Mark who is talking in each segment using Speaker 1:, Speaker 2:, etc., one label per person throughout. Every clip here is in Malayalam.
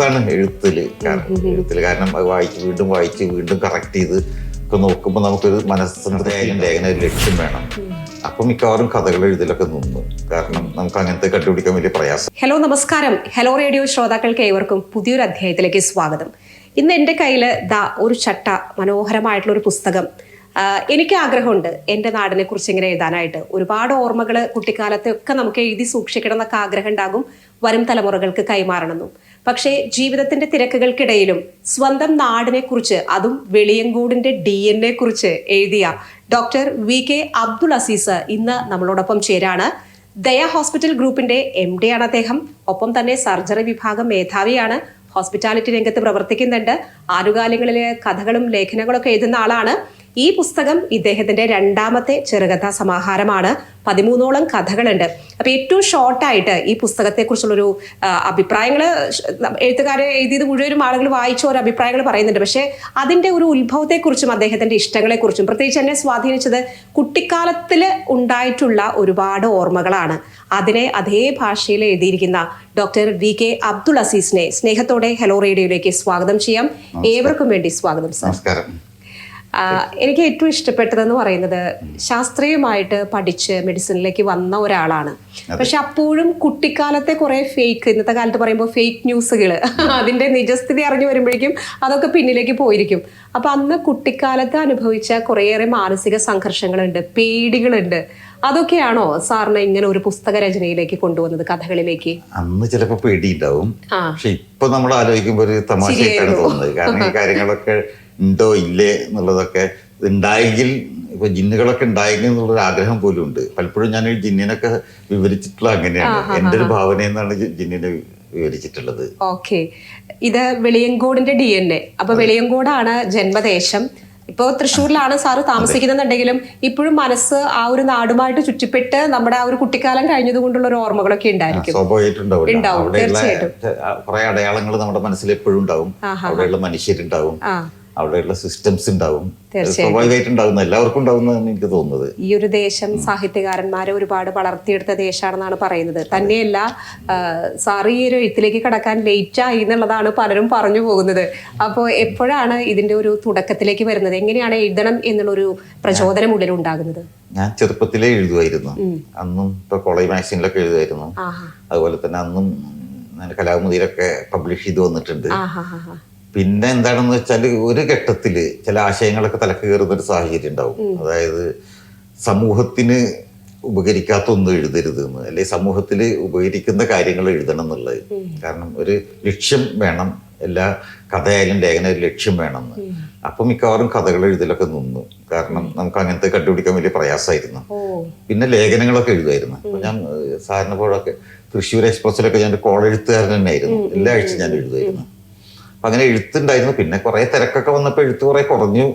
Speaker 1: രസമാണ് എഴുത്തിൽ കാരണം എഴുത്തിൽ. കാരണം അത് വായിച്ച് വീണ്ടും വായിച്ച് വീണ്ടും കറക്റ്റ് ചെയ്ത് ഒക്കെ നോക്കുമ്പോൾ നമുക്കൊരു മനസ്സിലായാലും ലേഖന ഒരു ലക്ഷ്യം വേണം. അപ്പൊ മിക്കവാറും കഥകൾ എഴുതലൊക്കെ നിന്നു. കാരണം നമുക്ക് അങ്ങനത്തെ കണ്ടുപിടിക്കാൻ വലിയ പ്രയാസം.
Speaker 2: ഹലോ നമസ്കാരം. ഹലോ റേഡിയോ ശ്രോതാക്കൾക്ക് ഏവർക്കും പുതിയൊരു അധ്യായത്തിലേക്ക് സ്വാഗതം. ഇന്ന് എന്റെ കയ്യിൽ ദാ ഒരു ചട്ട മനോഹരമായിട്ടുള്ള ഒരു പുസ്തകം. എനിക്ക് ആഗ്രഹമുണ്ട് എന്റെ നാടിനെ കുറിച്ച് ഇങ്ങനെ എഴുതാനായിട്ട്. ഒരുപാട് ഓർമ്മകൾ കുട്ടിക്കാലത്തെ ഒക്കെ നമുക്ക് എഴുതി സൂക്ഷിക്കണം എന്നൊക്കെ ആഗ്രഹം ഉണ്ടാകും. വരും തലമുറകൾക്ക് കൈമാറണമെന്നും. പക്ഷേ ജീവിതത്തിന്റെ തിരക്കുകൾക്കിടയിലും സ്വന്തം നാടിനെ കുറിച്ച് അതും വെളിയങ്കൂടിന്റെ ഡി എൻ എ കുറിച്ച് എഴുതിയ doctor V K Abdul Azeez ഇന്ന് നമ്മളോടൊപ്പം ചേരാണ്. ദയ ഹോസ്പിറ്റൽ ഗ്രൂപ്പിന്റെ എം ഡി ആണ് അദ്ദേഹം. ഒപ്പം തന്നെ സർജറി വിഭാഗം മേധാവിയാണ്. ഹോസ്പിറ്റാലിറ്റി രംഗത്ത് പ്രവർത്തിക്കുന്നുണ്ട്. ആനുകാലികളിലെ കഥകളും ലേഖനങ്ങളൊക്കെ എഴുതുന്ന ആളാണ്. ഈ പുസ്തകം ഇദ്ദേഹത്തിന്റെ രണ്ടാമത്തെ ചെറുകഥാ സമാഹാരമാണ്. പതിമൂന്നോളം കഥകളുണ്ട്. അപ്പൊ ഏറ്റവും ഷോർട്ടായിട്ട് ഈ പുസ്തകത്തെക്കുറിച്ചുള്ളൊരു അഭിപ്രായങ്ങൾ എഴുത്തുകാരെ എഴുതിയത് മുഴുവനും ആളുകൾ വായിച്ച ഓരോ അഭിപ്രായങ്ങൾ പറയുന്നുണ്ട്. പക്ഷേ അതിന്റെ ഒരു ഉത്ഭവത്തെക്കുറിച്ചും അദ്ദേഹത്തിന്റെ ഇഷ്ടങ്ങളെക്കുറിച്ചും പ്രത്യേകിച്ച് എന്നെ സ്വാധീനിച്ചത് കുട്ടിക്കാലത്തിൽ ഉണ്ടായിട്ടുള്ള ഒരുപാട് ഓർമ്മകളാണ്. അതിനെ അതേ ഭാഷയിൽ എഴുതിയിരിക്കുന്ന ഡോക്ടർ വി കെ അബ്ദുൾ അസീസിനെ സ്നേഹത്തോടെ ഹലോ റേഡിയോയിലേക്ക് സ്വാഗതം ചെയ്യാം. ഏവർക്കും വേണ്ടി സ്വാഗതം സർ.
Speaker 1: നമസ്കാരം.
Speaker 2: എനിക്ക് ഏറ്റവും ഇഷ്ടപ്പെട്ടതെന്ന് പറയുന്നത് ശാസ്ത്രീയമായിട്ട് പഠിച്ച് മെഡിസിനിലേക്ക് വന്ന ഒരാളാണ്. പക്ഷെ അപ്പോഴും കുട്ടിക്കാലത്തെ കുറെ ഫേക്ക് ഇന്നത്തെ കാലത്ത് പറയുമ്പോൾ ഫേക്ക് ന്യൂസുകൾ അതിന്റെ നിജസ്ഥിതി അറിഞ്ഞു വരുമ്പോഴേക്കും അതൊക്കെ പിന്നിലേക്ക് പോയിരിക്കും. അപ്പൊ അന്ന് കുട്ടിക്കാലത്ത് അനുഭവിച്ച കുറേയേറെ മാനസിക സംഘർഷങ്ങളുണ്ട് പേടികളുണ്ട്. അതൊക്കെയാണോ സാറിനെ ഇങ്ങനെ ഒരു പുസ്തക രചനയിലേക്ക് കൊണ്ടുവന്നത് കഥകളിലേക്ക്?
Speaker 1: അന്ന് ചിലപ്പോ പേടിയുണ്ടാവും.
Speaker 2: ഉണ്ടാവും
Speaker 1: പക്ഷെ ഇപ്പൊ നമ്മൾ ആലോചിക്കുമ്പോൾ ഒരു തമാശയായിട്ടാണ് തോന്നുന്നത്. കാരണം ഈ കാര്യങ്ങളൊക്കെ ഉണ്ടോ ഇല്ലേ എന്നുള്ളതൊക്കെ ഉണ്ടായെങ്കിൽ ഇപ്പൊ ജിന്നുകളൊക്കെ ഉണ്ടായെങ്കിൽ എന്നുള്ളൊരു ആഗ്രഹം പോലും ഉണ്ട്. പലപ്പോഴും ഞാൻ ഈ ജിന്നിനൊക്കെ വിവരിച്ചിട്ടുള്ള അങ്ങനെയാണ്. എന്റെ ഒരു ഭാവന എന്നാണ് ജിന്നിനെ വിവരിച്ചിട്ടുള്ളത്.
Speaker 2: ഓക്കെ. ഇത് വെളിയങ്കോടിന്റെ ഡി എൻ എ. അപ്പൊ വെളിയങ്കോടാണ് ജന്മദേശം. ഇപ്പോ തൃശ്ശൂരിലാണ് സാറ് താമസിക്കുന്നുണ്ടെങ്കിലും ഇപ്പോഴും മനസ്സ് ആ ഒരു നാടുമായിട്ട് ചുറ്റിപ്പെട്ട് നമ്മുടെ ആ ഒരു കുട്ടിക്കാലം കഴിഞ്ഞത് കൊണ്ടുള്ള ഒരു ഓർമ്മകളൊക്കെ ഉണ്ടായിരിക്കും ഉണ്ടാവും,
Speaker 1: കുറെ അടയാളങ്ങൾ നമ്മുടെ മനസ്സിൽ എപ്പോഴും ഉണ്ടാവും. അവിടെയുള്ള മനുഷ്യരുണ്ടാവും. അവിടെയുള്ള സിസ്റ്റംസ് ഉണ്ടാവും.
Speaker 2: സ്വാഭാവികമായിട്ട്
Speaker 1: ഉണ്ടാകുന്ന എല്ലാവർക്കും ഉണ്ടാവുന്നതാണ് എനിക്ക് തോന്നുന്നത്.
Speaker 2: ഈ ഒരു ദേശം സാഹിത്യകാരന്മാരെ ഒരുപാട് വളർത്തിയെടുത്ത ദേശമാണെന്നാണ് പറയുന്നത്. തന്നെയല്ല സാറ് ഈ ഒരു എഴുത്തിലേക്ക് കടക്കാൻ ലേറ്റ് ആയി എന്നുള്ളതാണ് പലരും പറഞ്ഞു പോകുന്നത്. അപ്പോൾ എപ്പോഴാണ് ഇതിന്റെ ഒരു തുടക്കത്തിലേക്ക് വരുന്നത്? എങ്ങനെയാണ് എഴുതണം എന്നുള്ളൊരു പ്രചോദനം ഉള്ളിൽ ഉണ്ടാകുന്നത്?
Speaker 1: ഞാൻ ചെറുപ്പത്തിലേ എഴുതുമായിരുന്നു. അന്നും ഇപ്പൊ കോളേജ് മാഗസീനിലൊക്കെ എഴുതുമായിരുന്നു. അതുപോലെ തന്നെ അന്നും കലാമുദിയിലൊക്കെ കലാകുമുദിയിലൊക്കെ പബ്ലിഷ് ചെയ്ത് വന്നിട്ടുണ്ട്. പിന്നെ എന്താണെന്ന് വെച്ചാൽ ഒരു ഘട്ടത്തിൽ ചില ആശയങ്ങളൊക്കെ തലക്ക് കയറുന്ന ഒരു സാഹചര്യം ഉണ്ടാവും. അതായത് സമൂഹത്തിന് ഉപകരിക്കാത്ത ഒന്നും എഴുതരുത് എന്ന് അല്ലെ സമൂഹത്തിൽ ഉപകരിക്കുന്ന കാര്യങ്ങൾ എഴുതണം എന്നുള്ളത്. കാരണം ഒരു ലക്ഷ്യം വേണം എല്ലാ കഥയായാലും ലേഖന ഒരു ലക്ഷ്യം വേണം എന്ന്. അപ്പൊ മിക്കവാറും കഥകൾ എഴുതലൊക്കെ നിന്നു. കാരണം നമുക്ക് അങ്ങനത്തെ കണ്ടുപിടിക്കാൻ വലിയ പ്രയാസമായിരുന്നു. പിന്നെ ലേഖനങ്ങളൊക്കെ എഴുതുമായിരുന്നു. അപ്പൊ ഞാൻ സാറിന് പോഴൊക്കെ തൃശ്ശൂർ എക്സ്പ്രസിലൊക്കെ ഞാൻ കോളെഴുത്തുകാരൻ തന്നെയായിരുന്നു. എല്ലാ ആഴ്ചയും ഞാൻ എഴുതുമായിരുന്നു. അങ്ങനെ എഴുത്തുണ്ടായിരുന്നു. പിന്നെ കുറെ തിരക്കൊക്കെ വന്നപ്പോൾ എഴുത്ത് കുറെ കുറഞ്ഞു.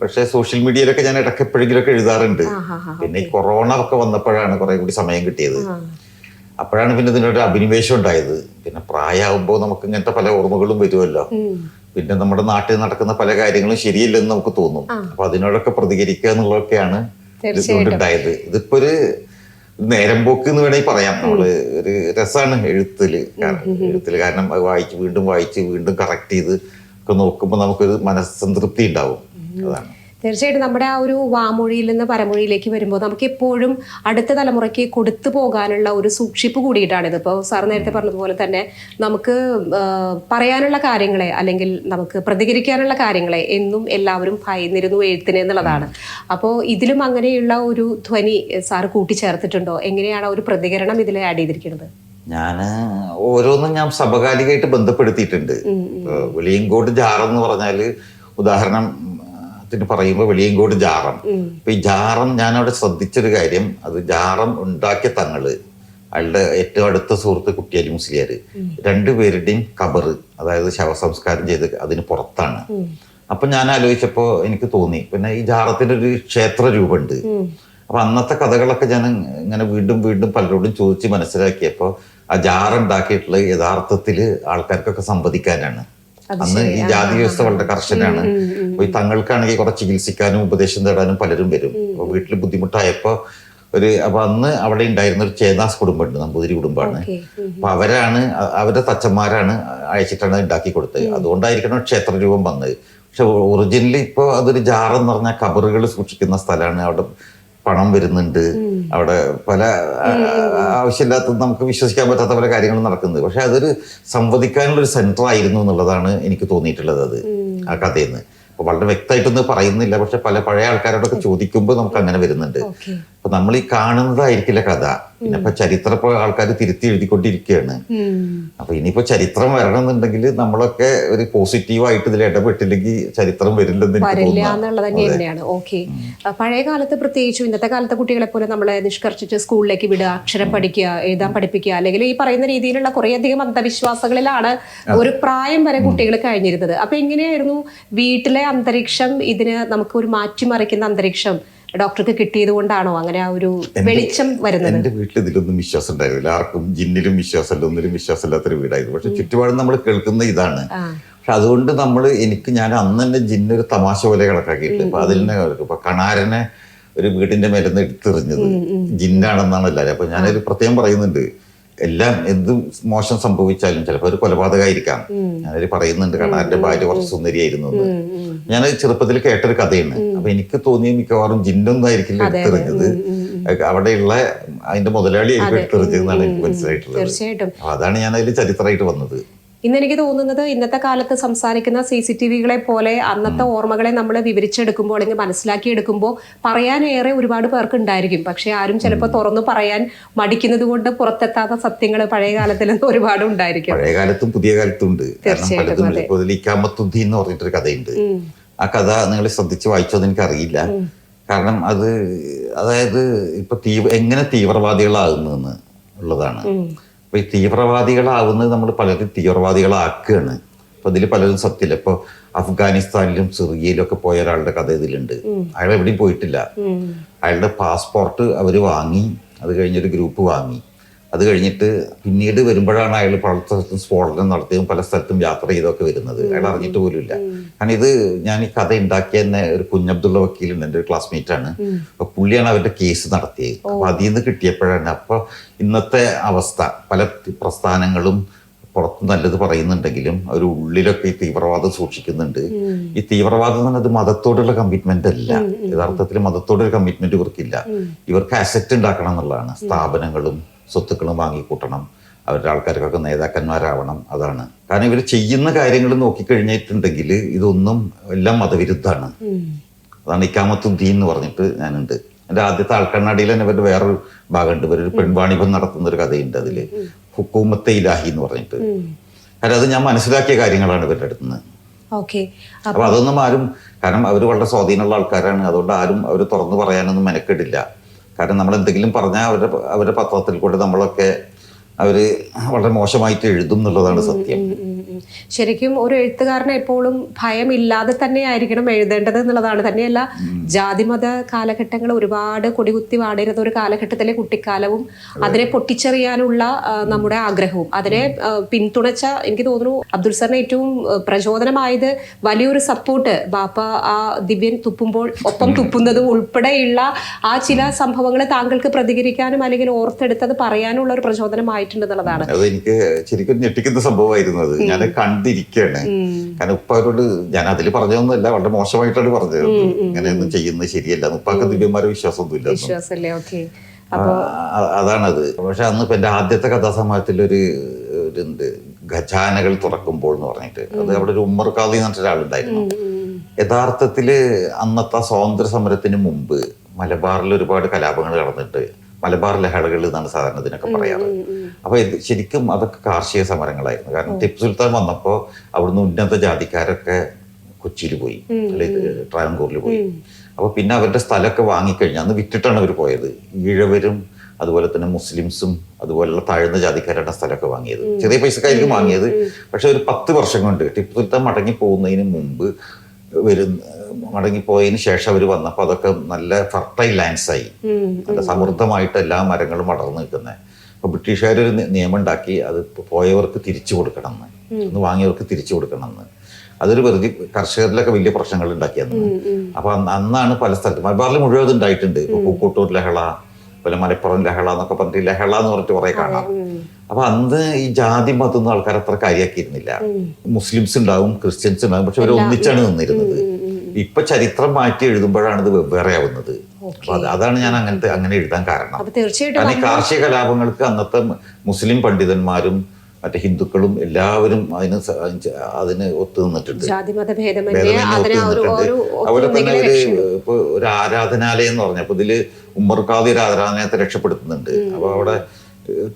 Speaker 1: പക്ഷെ സോഷ്യൽ മീഡിയയിലൊക്കെ ഞാൻ ഇടയ്ക്ക് എപ്പോഴെങ്കിലുമൊക്കെ എഴുതാറുണ്ട് പിന്നെ ഈ കൊറോണ ഒക്കെ വന്നപ്പോഴാണ് കുറെ കൂടി സമയം കിട്ടിയത്. അപ്പോഴാണ് പിന്നെ ഇതിനൊരു അഭിനിവേശം ഉണ്ടായത്. പിന്നെ പ്രായമാകുമ്പോൾ നമുക്ക് ഇങ്ങനത്തെ പല ഓർമ്മകളും വരുമല്ലോ. പിന്നെ നമ്മുടെ നാട്ടിൽ നടക്കുന്ന പല കാര്യങ്ങളും ശരിയല്ലെന്ന് നമുക്ക് തോന്നും. അപ്പൊ അതിനോടൊക്കെ പ്രതികരിക്കുക എന്നുള്ളതൊക്കെയാണ് ഇതുകൊണ്ടുണ്ടായത് ഇതിപ്പോ ഒരു നേരം പോക്ക് എന്ന് വേണമെങ്കിൽ പറയാം നമ്മൾ ഒരു രസമാണ് എഴുത്തിൽ. എഴുത്തിൽ കാരണം അത് വായിച്ച് വീണ്ടും വായിച്ച് വീണ്ടും കറക്റ്റ് ചെയ്ത് ഒക്കെ നോക്കുമ്പോൾ നമുക്കൊരു മനസ്സംതൃപ്തി ഉണ്ടാവും. അതാണ്.
Speaker 2: തീർച്ചയായിട്ടും നമ്മുടെ ആ ഒരു വാമൊഴിയിൽ നിന്ന് പരമൊഴിയിലേക്ക് വരുമ്പോൾ നമുക്ക് എപ്പോഴും അടുത്ത തലമുറയ്ക്ക് കൊടുത്തു പോകാനുള്ള ഒരു സൂക്ഷിപ്പ് കൂടിയിട്ടാണിത് ഇപ്പോൾ സാർ നേരത്തെ പറഞ്ഞതുപോലെ തന്നെ നമുക്ക് പറയാനുള്ള കാര്യങ്ങളെ അല്ലെങ്കിൽ നമുക്ക് പ്രതികരിക്കാനുള്ള കാര്യങ്ങളെ എന്നും എല്ലാവരും ഭയന്നിരുന്നു എഴുത്തിനെ എന്നുള്ളതാണ്. അപ്പോൾ ഇതിലും അങ്ങനെയുള്ള ഒരു ധ്വനി സാറ് കൂട്ടിച്ചേർത്തിട്ടുണ്ടോ? എങ്ങനെയാണ് ഒരു പ്രതികരണം ഇതിൽ ആഡ് ചെയ്തിരിക്കുന്നത്?
Speaker 1: ഞാൻ ഓരോന്നും ഞാൻ സമകാലികമായിട്ട് ബന്ധപ്പെടുത്തിയിട്ടുണ്ട്. വെളിയങ്കോട്ട് ജാറെന്ന് പറഞ്ഞാൽ ഉദാഹരണം ത്തിന് പറയുമ്പോൾ വെളിയങ്കോട് ജാറം. ഇപ്പൊ ഈ ജാറം ഞാനവിടെ ശ്രദ്ധിച്ചൊരു കാര്യം. അത് ജാറം ഉണ്ടാക്കിയ തങ്ങൾ അയാളുടെ ഏറ്റവും അടുത്ത സുഹൃത്ത് കുട്ടിയാലി മുസ്ലിയാർ രണ്ടുപേരുടെയും കബറ് അതായത് ശവസംസ്കാരം ചെയ്ത് അതിന് പുറത്താണ്. അപ്പൊ ഞാൻ ആലോചിച്ചപ്പോ എനിക്ക് തോന്നി പിന്നെ ഈ ജാറത്തിന്റെ ഒരു ക്ഷേത്ര രൂപമുണ്ട്. അപ്പൊ അന്നത്തെ കഥകളൊക്കെ ഞാൻ ഇങ്ങനെ വീണ്ടും വീണ്ടും പലരോടും ചോദിച്ച് മനസ്സിലാക്കിയപ്പോ ആ ജാറുണ്ടാക്കിയിട്ടുള്ള യഥാർത്ഥത്തിൽ ആൾക്കാർക്കൊക്കെ സംവദിക്കാനാണ്. അന്ന് ഈ ജാതി വ്യവസ്ഥ വളരെ കർശനാണ് ഈ തങ്ങൾക്കാണെങ്കിൽ കുറെ ചികിത്സിക്കാനും ഉപദേശം തേടാനും പലരും വരും. അപ്പൊ വീട്ടിൽ ബുദ്ധിമുട്ടായപ്പോ ഒരു അപ്പൊ അന്ന് അവിടെ ഉണ്ടായിരുന്ന ഒരു ചേന്നാസ് കുടുംബമുണ്ട് നമ്പൂതിരി കുടുംബമാണ്. അപ്പൊ അവരാണ് അവരുടെ തച്ചന്മാരാണ് അയച്ചിട്ടാണ് ഉണ്ടാക്കി കൊടുത്തത്. അതുകൊണ്ടായിരിക്കണം ക്ഷേത്ര രൂപം വന്നത്. പക്ഷെ ഒറിജിനലി ഇപ്പൊ അതൊരു ജാറെന്ന് പറഞ്ഞ കബറുകൾ സൂക്ഷിക്കുന്ന സ്ഥലമാണ്. അവിടെ പണം വരുന്നുണ്ട്. അവിടെ പല ആവശ്യമില്ലാത്ത നമുക്ക് വിശ്വസിക്കാൻ പറ്റാത്ത പല കാര്യങ്ങളും നടക്കുന്നത്. പക്ഷെ അതൊരു സംവദിക്കാനുള്ള ഒരു സെന്റർ ആയിരുന്നു എന്നുള്ളതാണ് എനിക്ക് തോന്നിയിട്ടുള്ളത് അത് ആ കഥയിൽ നിന്ന്. അപ്പൊ വളരെ വ്യക്തമായിട്ടൊന്നും പറയുന്നില്ല. പക്ഷെ പല പഴയ ആൾക്കാരോടൊക്കെ ചോദിക്കുമ്പോൾ നമുക്ക് അങ്ങനെ വരുന്നുണ്ട്. അപ്പൊ നമ്മൾ ഈ കാണുന്നതായിരിക്കില്ല കഥ. പിന്നെ ഇപ്പൊ ചരിത്രം ഇപ്പൊ ആൾക്കാർ തിരുത്തി എഴുതിക്കൊണ്ടിരിക്കുകയാണ് അപ്പൊ ഇനിയിപ്പോ ചരിത്രം വരണം എന്നുണ്ടെങ്കിൽ നമ്മളൊക്കെ ഒരു പോസിറ്റീവായിട്ട് ഇതിൽ ഇടപെട്ടില്ലെങ്കിൽ ചരിത്രം വരില്ലെന്ന്
Speaker 2: വരില്ല എന്നുള്ളത് തന്നെ തന്നെയാണ്. ഓക്കെ. പഴയ കാലത്ത് പ്രത്യേകിച്ചും ഇന്നത്തെ കാലത്തെ കുട്ടികളെ പോലെ നമ്മളെ നിഷ്കർഷിച്ച് സ്കൂളിലേക്ക് വിടുക അക്ഷരം പഠിക്കുക എഴുതാൻ പഠിപ്പിക്കുക അല്ലെങ്കിൽ ഈ പറയുന്ന രീതിയിലുള്ള കുറേയധികം അന്ധവിശ്വാസങ്ങളിലാണ് ഒരു പ്രായം വരെ കുട്ടികൾ കഴിഞ്ഞിരുന്നത്. അപ്പൊ എങ്ങനെയായിരുന്നു വീട്ടിലെ അന്തരീക്ഷം? ഇതിന് നമുക്ക് ഒരു മാറ്റിമറിക്കുന്ന അന്തരീക്ഷം. ഡോക്ടർക്ക് കിട്ടിയത് കൊണ്ടാണോ അങ്ങനെ ആ ഒരു വെളിച്ചം വരുന്നത്?
Speaker 1: എന്റെ വീട്ടിൽ ഇതിലൊന്നും വിശ്വാസം ഉണ്ടായിരുന്നില്ല ആർക്കും ജിന്നിലും വിശ്വാസമില്ല ഒന്നിലും വിശ്വാസമില്ലാത്തൊരു വീടായിരുന്നു. പക്ഷെ ചുറ്റുപാടും നമ്മൾ കേൾക്കുന്ന ഇതാണ്. പക്ഷെ അതുകൊണ്ട് നമ്മൾ എനിക്ക് ഞാൻ അന്ന് തന്നെ ജിന്നൊരു തമാശ പോലെ കണക്കാക്കിയിട്ടുണ്ട്. അപ്പൊ അതിൽ തന്നെ കേൾക്കും. ഇപ്പൊ കണാരനെ ഒരു വീടിന്റെ മേലെ നിന്ന് എടുത്തെറിഞ്ഞത് ജിന്നാണെന്നാണ് എല്ലാവരും അപ്പൊ ഞാനൊരു പ്രത്യേകം പറയുന്നുണ്ട്. എല്ലാം എന്ത് മോശം സംഭവിച്ചാലും ചിലപ്പോൾ ഒരു കൊലപാതകമായിരിക്കാം ഞാനൊരു പറയുന്നുണ്ട് കാരണം എന്റെ ഭാര്യ കുറച്ച് സുന്ദരിയായിരുന്നു ഞാൻ ചെറുപ്പത്തിൽ കേട്ടൊരു കഥയാണ്. അപ്പൊ എനിക്ക് തോന്നിയ മിക്കവാറും ജിന്നൊന്നും ആയിരിക്കില്ല എടുത്തെറിഞ്ഞത്. അവിടെയുള്ള അതിന്റെ മുതലാളി ആയിരിക്കും എടുത്തെറിഞ്ഞതെന്നാണ് എനിക്ക് മനസ്സിലായിട്ടുള്ളത്. അപ്പൊ അതാണ് ഞാൻ അതിൽ ചരിത്രമായിട്ട് വന്നത്.
Speaker 2: ഇന്ന് എനിക്ക് തോന്നുന്നത് ഇന്നത്തെ കാലത്ത് സംസാരിക്കുന്ന സി സി ടി വികളെ പോലെ അന്നത്തെ ഓർമ്മകളെ നമ്മൾ വിവരിച്ചെടുക്കുമ്പോൾ അല്ലെങ്കിൽ മനസ്സിലാക്കിയെടുക്കുമ്പോൾ പറയാനേറെ ഒരുപാട് പേർക്ക് ഉണ്ടായിരിക്കും പക്ഷെ ആരും ചിലപ്പോൾ തുറന്നു പറയാൻ മടിക്കുന്നത് കൊണ്ട് പുറത്തെത്താത്ത സത്യങ്ങൾ പഴയ കാലത്തിൽ ഒരുപാട് ഉണ്ടായിരിക്കും.
Speaker 1: പഴയ കാലത്തും പുതിയ കാലത്തും ഉണ്ട് തീർച്ചയായിട്ടും എന്ന് പറഞ്ഞിട്ടൊരു കഥയുണ്ട്. ആ കഥ നിങ്ങൾ ശ്രദ്ധിച്ച് വായിച്ചോന്ന് എനിക്ക് അറിയില്ല കാരണം അത് അതായത് ഇപ്പൊ തീവ്ര എങ്ങനെ തീവ്രവാദികളാകുന്നതെന്ന് ഉള്ളതാണ്. അപ്പൊ ഈ തീവ്രവാദികളാവുന്നത് നമ്മൾ പലരും തീവ്രവാദികളാക്കുകയാണ്. അപ്പോൾ ഇതിൽ പലരും സത്യമില്ല. ഇപ്പൊ അഫ്ഗാനിസ്ഥാനിലും സിറിയയിലും ഒക്കെ പോയ ഒരാളുടെ കഥ ഇതിലുണ്ട്. അയാൾ എവിടെയും പോയിട്ടില്ല. അയാളുടെ പാസ്പോർട്ട് അവർ വാങ്ങി. അത് കഴിഞ്ഞൊരു ഗ്രൂപ്പ് വാങ്ങി. അത് കഴിഞ്ഞിട്ട് പിന്നീട് വരുമ്പോഴാണ് അയാൾ പല സ്ഥലത്തും സ്ഫോടനം നടത്തിയതും പല സ്ഥലത്തും യാത്ര ചെയ്തൊക്കെ വരുന്നത്. അയാൾ അറിഞ്ഞിട്ട് പോലുമില്ല കാരണം ഇത് ഞാൻ ഈ കഥ ഉണ്ടാക്കിയ തന്നെ ഒരു കുഞ്ഞബ്ദുള്ള വക്കീലുണ്ട് എന്റെ ഒരു ക്ലാസ്മേറ്റ് ആണ്. അപ്പൊ പുള്ളിയാണ് അവരുടെ കേസ് നടത്തിയത്. അപ്പൊ അതിൽ നിന്ന് കിട്ടിയപ്പോഴാണ് അപ്പൊ ഇന്നത്തെ അവസ്ഥ. പല പ്രസ്ഥാനങ്ങളും പുറത്ത് നല്ലത് പറയുന്നുണ്ടെങ്കിലും അവർ ഉള്ളിലൊക്കെ ഈ തീവ്രവാദം സൂക്ഷിക്കുന്നുണ്ട്. ഈ തീവ്രവാദം എന്ന് പറഞ്ഞത് മതത്തോടുള്ള കമ്മിറ്റ്മെന്റ് അല്ല. യഥാർത്ഥത്തിൽ മതത്തോടൊരു കമ്മിറ്റ്മെന്റ് ഇവർക്കില്ല ഇവർക്ക് അസറ്റ് ഉണ്ടാക്കണം എന്നുള്ളതാണ്. സ്ഥാപനങ്ങളും സ്വത്തുക്കളും വാങ്ങിക്കൂട്ടണം. അവരുടെ ആൾക്കാർക്കൊക്കെ നേതാക്കന്മാരാവണം. അതാണ്. കാരണം ഇവർ ചെയ്യുന്ന കാര്യങ്ങൾ നോക്കിക്കഴിഞ്ഞിട്ടുണ്ടെങ്കിൽ ഇതൊന്നും എല്ലാം മതവിരുദ്ധമാണ്. അതാണ് ഇക്കാമത്തുദ്ദീൻ എന്ന് പറഞ്ഞിട്ട് ഞാനുണ്ട്. എന്റെ ആദ്യത്തെ ആൾക്കണ്ണാടിയിൽ തന്നെ ഇവരുടെ വേറൊരു ഭാഗമുണ്ട്. ഇവരൊരു പെൺവാണിഭം നടത്തുന്ന ഒരു കഥയുണ്ട് അതിൽ ഹുക്കൂമത്തെ ഇലാഹി എന്ന് പറഞ്ഞിട്ട്. കാരണം അത് ഞാൻ മനസ്സിലാക്കിയ കാര്യങ്ങളാണ് ഇവരുടെ അടുത്ത് നിന്ന്. അപ്പൊ അതൊന്നും ആരും കാരണം അവർ വളരെ സ്വാധീനമുള്ള ആൾക്കാരാണ്. അതുകൊണ്ട് ആരും അവർ തുറന്നു പറയാനൊന്നും മെനക്കെടില്ല. കാരണം നമ്മൾ എന്തെങ്കിലും പറഞ്ഞാൽ അവരുടെ അവരുടെ പത്രത്തിൽ കൂടെ നമ്മളൊക്കെ അവർ വളരെ മോശമായിട്ട് എഴുതും എന്നുള്ളതാണ് സത്യം.
Speaker 2: ശരിക്കും ഒരു എഴുത്തുകാരനെ എപ്പോഴും ഭയമില്ലാതെ തന്നെ ആയിരിക്കണം എഴുതേണ്ടത് എന്നുള്ളതാണ്. തന്നെയല്ല ജാതിമത കാലഘട്ടങ്ങൾ ഒരുപാട് കൊടികുത്തി വാടിരുന്ന ഒരു കാലഘട്ടത്തിലെ കുട്ടിക്കാലവും അതിനെ പൊട്ടിച്ചെറിയാനുള്ള നമ്മുടെ ആഗ്രഹവും. അതിനെ പിന്തുണച്ച എനിക്ക് തോന്നുന്നു അബ്ദുൽ സാറിന് ഏറ്റവും പ്രചോദനമായത് വലിയൊരു സപ്പോർട്ട് ബാപ്പ ആ ദിവ്യൻ തുപ്പുമ്പോൾ ഒപ്പം തുപ്പുന്നതും ഉൾപ്പെടെയുള്ള ആ ചില സംഭവങ്ങൾ താങ്കൾക്ക് പ്രതികരിക്കാനും അല്ലെങ്കിൽ ഓർത്തെടുത്തത് പറയാനുള്ള ഒരു പ്രചോദനമായിട്ടുണ്ട് എന്നുള്ളതാണ്.
Speaker 1: അത് എനിക്ക് ശരിക്കും ഞെട്ടിക്കുന്ന സംഭവമായിരുന്നു അത്. ഞാൻ കണ്ടിരിക്കുകയാണ്. കാരണം ഉപ്പ അവരോട് ഞാൻ അതിൽ പറഞ്ഞതൊന്നുമല്ല വളരെ മോശമായിട്ടാണ് പറഞ്ഞത്. ഇങ്ങനെയൊന്നും ചെയ്യുന്നത് ശരിയല്ല. ഉപ്പാക്ക് തുല്യന്മാരെ വിശ്വാസമൊന്നുമില്ല അതാണത്. പക്ഷെ അന്ന് ഇപ്പൊ എന്റെ ആദ്യത്തെ കഥാസമയത്തിൽ ഒരു ഉണ്ട് ഖജാനകൾ തുറക്കുമ്പോൾ എന്ന് പറഞ്ഞിട്ട്. അത് അവിടെ ഒരു ഉമ്മർ ഖാദി എന്ന് പറഞ്ഞ ഒരാളുണ്ടായിരുന്നു. യഥാർത്ഥത്തിൽ അന്നത്തെ സ്വാതന്ത്ര്യ സമരത്തിന് മുമ്പ് മലബാറിൽ ഒരുപാട് കലാപങ്ങൾ നടന്നിട്ട് മലബാർ ലഹളകൾ എന്നാണ് സാധാരണ ഇതിനൊക്കെ പറയാറ് അപ്പൊ ഇത് ശരിക്കും അതൊക്കെ കാർഷിക സമരങ്ങളായിരുന്നു. കാരണം ടിപ്പു സുൽത്താൻ വന്നപ്പോ അവിടുന്ന് ഉന്നത ജാതിക്കാരൊക്കെ കൊച്ചിയിൽ പോയി. അല്ലെങ്കിൽ ട്രാവൻകൂറിൽ പോയി. അപ്പൊ പിന്നെ അവരുടെ സ്ഥലമൊക്കെ വാങ്ങിക്കഴിഞ്ഞാൽ അന്ന് വിറ്റിട്ടാണ് അവർ പോയത്. ഈഴവരും അതുപോലെ തന്നെ മുസ്ലിംസും അതുപോലുള്ള താഴ്ന്ന ജാതിക്കാരുടെ സ്ഥലമൊക്കെ വാങ്ങിയത്. ചെറിയ പൈസക്കായിരിക്കും വാങ്ങിയത്. പക്ഷെ ഒരു പത്ത് വർഷം കൊണ്ട് ടിപ്പു സുൽത്താൻ മടങ്ങി പോകുന്നതിന് മുമ്പ് വരുന്ന മടങ്ങിപ്പോയതിന് ശേഷം അവർ വന്നപ്പോൾ അതൊക്കെ നല്ല ഫർട്ടൈൽ ലാൻഡ്സ് ആയി. നല്ല സമൃദ്ധമായിട്ട് എല്ലാ മരങ്ങളും വളർന്നു നിൽക്കുന്നത് അപ്പോൾ നി- നിയമം ഉണ്ടാക്കി അത് പോയവർക്ക് തിരിച്ചു കൊടുക്കണം എന്ന് ഒന്ന് വാങ്ങിയവർക്ക് തിരിച്ചു കൊടുക്കണം എന്ന് അതൊരു വെറുതെ കർഷകരിലൊക്കെ വലിയ പ്രശ്നങ്ങൾ ഉണ്ടാക്കിയെന്ന് അപ്പൊ അന്ന് അന്നാണ് പല സ്ഥലത്തും മലബാറിൽ മുഴുവൻ ഇത് ഉണ്ടായിട്ടുണ്ട്. ഇപ്പൊ പൂക്കോട്ടൂർ ലഹള പിന്നെ മലപ്പുറം ലഹള എന്നൊക്കെ പറഞ്ഞിട്ട് ലഹള എന്ന് പറഞ്ഞിട്ട് കുറെ കാണാം. അപ്പൊ അന്ന് ഈ ജാതി മതം ആൾക്കാർ അത്ര കാര്യമാക്കിയിരുന്നില്ല മുസ്ലിംസ് ഉണ്ടാവും ക്രിസ്ത്യൻസ് ഉണ്ടാവും പക്ഷെ അവർ ഒന്നിച്ചാണ് നിന്നിരുന്നത്. ഇപ്പൊ ചരിത്രം മാറ്റി എഴുതുമ്പോഴാണ് ഇത് വെവ്വേറെ ആവുന്നത്. അതാണ് ഞാൻ അങ്ങനത്തെ അങ്ങനെ എഴുതാൻ കാരണം.
Speaker 2: തീർച്ചയായിട്ടും
Speaker 1: കാരണം ഈ കാർഷിക കലാപങ്ങൾക്ക് അന്നത്തെ മുസ്ലിം പണ്ഡിതന്മാരും മറ്റേ ഹിന്ദുക്കളും എല്ലാവരും അതിന് അതിന് ഒത്തു നിന്നിട്ടുണ്ട്. അതുപോലെ തന്നെ ഒരു ഇപ്പൊ ഒരു ആരാധനാലയം എന്ന് പറഞ്ഞപ്പോ ഇതിൽ ഉമ്മർക്കാദി ഒരു ആരാധനാലയത്തെ രക്ഷപ്പെടുത്തുന്നുണ്ട്. അപ്പൊ അവിടെ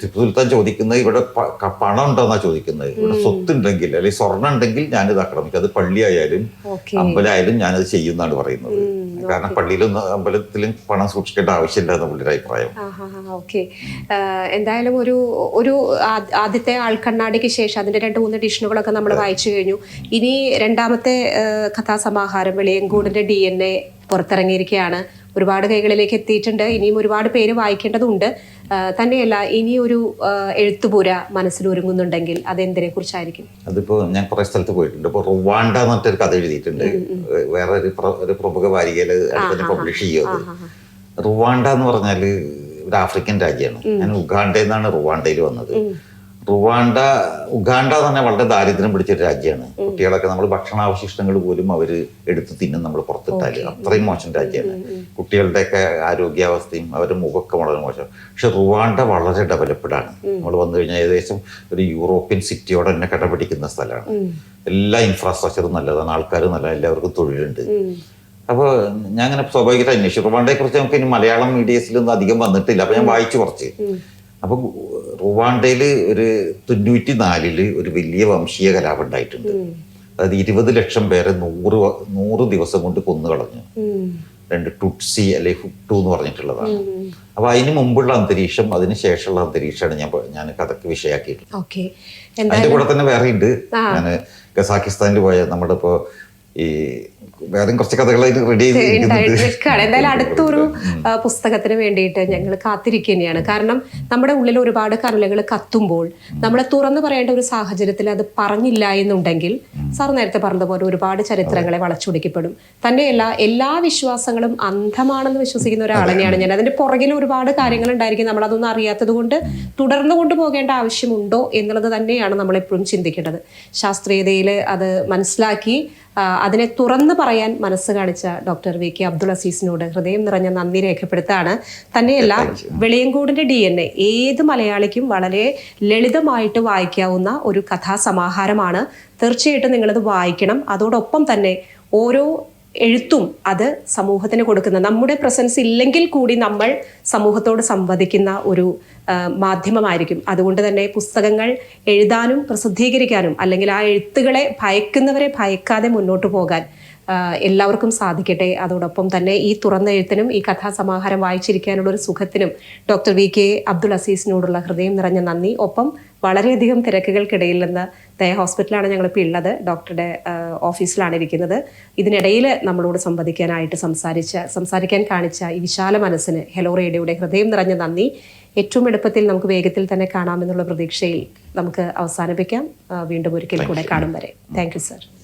Speaker 1: ടിപ്പു സുൽത്താൻ ചോദിക്കുന്നത് ഇവിടെ പണം ഉണ്ടോ പണം ഉണ്ടോന്നാ ചോദിക്കുന്നത്. ഇവിടെ സ്വത്ത് ഉണ്ടെങ്കിൽ അല്ലെങ്കിൽ സ്വർണം ഉണ്ടെങ്കിൽ ഞാനിത് ആക്രമിക്കും. അത് പള്ളിയായാലും അമ്പലമായാലും ഞാനത് ചെയ്യുന്നതാണ് പറയുന്നത്. കാരണം പള്ളിയിലും അമ്പലത്തിലും പണം സൂക്ഷിക്കേണ്ട ആവശ്യമില്ല എന്ന പുള്ളിയുടെ അഭിപ്രായം.
Speaker 2: ഓക്കെ. എന്തായാലും ഒരു ഒരു ആദ്യത്തെ ആൾക്കണ്ണാടിക്ക് ശേഷം അതിന്റെ രണ്ട് മൂന്ന് എഡിഷനുകളൊക്കെ നമ്മൾ വായിച്ചു കഴിഞ്ഞു. ഇനി രണ്ടാമത്തെ കഥാസമാഹാരം വെളിയങ്കൂടിന്റെ ഡി എൻ എ പുറത്തിറങ്ങിയിരിക്കുകയാണ്. ഒരുപാട് കൈകളിലേക്ക് എത്തിയിട്ടുണ്ട്. ഇനിയും ഒരുപാട് പേര് വായിക്കേണ്ടതുണ്ട്. തന്നെയല്ല ഇനി ഒരു എഴുത്തുപുര മനസ്സിൽ ഒരുങ്ങുന്നുണ്ടെങ്കിൽ അതെന്തിനെ കുറിച്ചായിരിക്കും
Speaker 1: അതിപ്പോ ഞാൻ കുറെ സ്ഥലത്ത് പോയിട്ടുണ്ട്. ഇപ്പൊ റുവാണ്ട എന്ന് കഥ എഴുതിയിട്ടുണ്ട്. വേറെ ഒരു പ്ര- ഒരു പ്രമുഖ വാരികയിൽ പബ്ലിഷ് ചെയ്യുന്നത് റുവാണ്ട എന്ന് പറഞ്ഞാൽ ഒരു ആഫ്രിക്കൻ രാജ്യമാണ്. ഞാൻ ഉഗാണ്ടയിൽ നിന്നാണ് റുവാണ്ടയിൽ വന്നത്. റുവാണ്ട ഉഗാണ്ട തന്നെ വളരെ ദാരിദ്ര്യം പിടിച്ചൊരു രാജ്യമാണ്. കുട്ടികളൊക്കെ നമ്മൾ ഭക്ഷണാവശിഷ്ടങ്ങൾ പോലും അവർ എടുത്ത് തിന്നും നമ്മൾ പുറത്തിട്ടാൽ. അത്രയും മോശം രാജ്യമാണ്. കുട്ടികളുടെയൊക്കെ ആരോഗ്യാവസ്ഥയും അവരുടെ മുഖമൊക്കെ വളരെ മോശം. പക്ഷെ റുവാണ്ട വളരെ ഡെവലപ്ഡ് ആണ് നമ്മൾ വന്നു കഴിഞ്ഞാൽ ഏകദേശം ഒരു യൂറോപ്യൻ സിറ്റിയോടെ തന്നെ കടപിടിക്കുന്ന സ്ഥലമാണ്. എല്ലാ ഇൻഫ്രാസ്ട്രക്ചറും നല്ലതാണ്. ആൾക്കാരും നല്ല എല്ലാവർക്കും തൊഴിലുണ്ട്. അപ്പോൾ ഞാൻ അങ്ങനെ സ്വാഭാവികമായിട്ട് അന്വേഷിച്ചു. റുവാണ്ടയെ കുറിച്ച് നമുക്ക് ഇനി മലയാളം മീഡിയസിലൊന്നും അധികം വന്നിട്ടില്ല. അപ്പൊ ഞാൻ വായിച്ചു കുറച്ച്. അപ്പൊ റുവാണ്ടയിൽ ഒരു തൊണ്ണൂറ്റി നാലിൽ ഒരു വലിയ വംശീയ കലാപം ഉണ്ടായിട്ടുണ്ട്. അതായത് ഇരുപത് ലക്ഷം പേരെ നൂറ് നൂറ് ദിവസം കൊണ്ട് കൊന്നു കളഞ്ഞു. രണ്ട് ടുട്സി അല്ലെ ഹുട്ടു എന്ന് പറഞ്ഞിട്ടുള്ളതാണ്. അപ്പൊ അതിന് മുമ്പുള്ള അന്തരീക്ഷം അതിന് ശേഷമുള്ള അന്തരീക്ഷമാണ് ഞാൻ ഞാൻ കഥക്ക് വിഷയാക്കിയിട്ടുള്ളത്. അതിന്റെ കൂടെ തന്നെ വേറെ ഉണ്ട് ഞാൻ കസാക്കിസ്ഥാനിൽ പോയ നമ്മുടെ ഇപ്പോ ഈ വേറെ കുറച്ച് കഥകൾ റെഡി
Speaker 2: എന്തായാലും അടുത്തൊരു പുസ്തകത്തിന് വേണ്ടിയിട്ട് ഞങ്ങൾ കാത്തിരിക്കുകയാണ്. കാരണം നമ്മുടെ ഉള്ളിൽ ഒരുപാട് കരളുകൾ കത്തുമ്പോൾ നമ്മളെ തുറന്നു പറയേണ്ട ഒരു സാഹചര്യത്തിൽ അത് പറഞ്ഞില്ല എന്നുണ്ടെങ്കിൽ സാർ നേരത്തെ പറഞ്ഞതുപോലെ ഒരുപാട് ചരിത്രങ്ങളെ വളച്ചൊടിക്കപ്പെടും. തന്നെയല്ല എല്ലാ വിശ്വാസങ്ങളും അന്ധമാണെന്ന് വിശ്വസിക്കുന്ന ഒരാളെയാണ് ഞാൻ. അതിന്റെ പുറകിൽ ഒരുപാട് കാര്യങ്ങൾ ഉണ്ടായിരിക്കും നമ്മൾ അതൊന്നും അറിയാത്തത് കൊണ്ട് തുടർന്നു കൊണ്ടുപോകേണ്ട ആവശ്യമുണ്ടോ എന്നുള്ളത് തന്നെയാണ് നമ്മൾ എപ്പോഴും ചിന്തിക്കേണ്ടത്. ശാസ്ത്രീയതയിൽ അത് മനസ്സിലാക്കി അതിനെ തുറന്നു പറയാൻ മനസ്സ് കാണിച്ച ഡോക്ടർ വി കെ അബ്ദുൾ അസീസിനോട് ഹൃദയം നിറഞ്ഞ നന്ദി രേഖപ്പെടുത്താണ്. തന്നെയല്ല വെളിയങ്കോടിന്റെ ഡി എൻ എ ഏത് മലയാളിക്കും വളരെ ലളിതമായിട്ട് വായിക്കാവുന്ന ഒരു കഥാസമാഹാരമാണ്. തീർച്ചയായിട്ടും നിങ്ങളത് വായിക്കണം. അതോടൊപ്പം തന്നെ ഓരോ എഴുത്തും അത് സമൂഹത്തിന് കൊടുക്കുന്ന നമ്മുടെ പ്രസൻസ് ഇല്ലെങ്കിൽ കൂടി നമ്മൾ സമൂഹത്തോട് സംവദിക്കുന്ന ഒരു മാധ്യമമായിരിക്കും. അതുകൊണ്ട് തന്നെ പുസ്തകങ്ങൾ എഴുതാനും പ്രസിദ്ധീകരിക്കാനും അല്ലെങ്കിൽ ആ എഴുത്തുകളെ ഭയക്കുന്നവരെ ഭയക്കാതെ മുന്നോട്ട് പോകാൻ എല്ലാവർക്കും സാധിക്കട്ടെ. അതോടൊപ്പം തന്നെ ഈ തുറന്ന എഴുത്തിനും ഈ കഥാസമാഹാരം വായിച്ചിരിക്കാനുള്ള ഒരു സുഖത്തിനും ഡോക്ടർ വി കെ അബ്ദുൾ അസീസിനോടുള്ള ഹൃദയം നിറഞ്ഞ നന്ദി. ഒപ്പം വളരെയധികം തിരക്കുകൾക്കിടയിൽ നിന്ന് ദയ ഹോസ്പിറ്റലാണ് ഞങ്ങളിപ്പോൾ ഉള്ളത്. ഡോക്ടറുടെ ഓഫീസിലാണ് ഇരിക്കുന്നത്. ഇതിനിടയിൽ നമ്മളോട് സംവദിക്കാനായിട്ട് സംസാരിച്ച സംസാരിക്കാൻ കാണിച്ച ഈ വിശാല മനസ്സിന് ഹെലോ റേഡിയോയുടെ ഹൃദയം നിറഞ്ഞ നന്ദി. ഏറ്റവും എളുപ്പത്തിൽ നമുക്ക് വേഗത്തിൽ തന്നെ കാണാമെന്നുള്ള പ്രതീക്ഷയിൽ നമുക്ക് അവസാനിപ്പിക്കാം. വീണ്ടും ഒരിക്കൽ കൂടെ കാണും വരെ. Thank you sir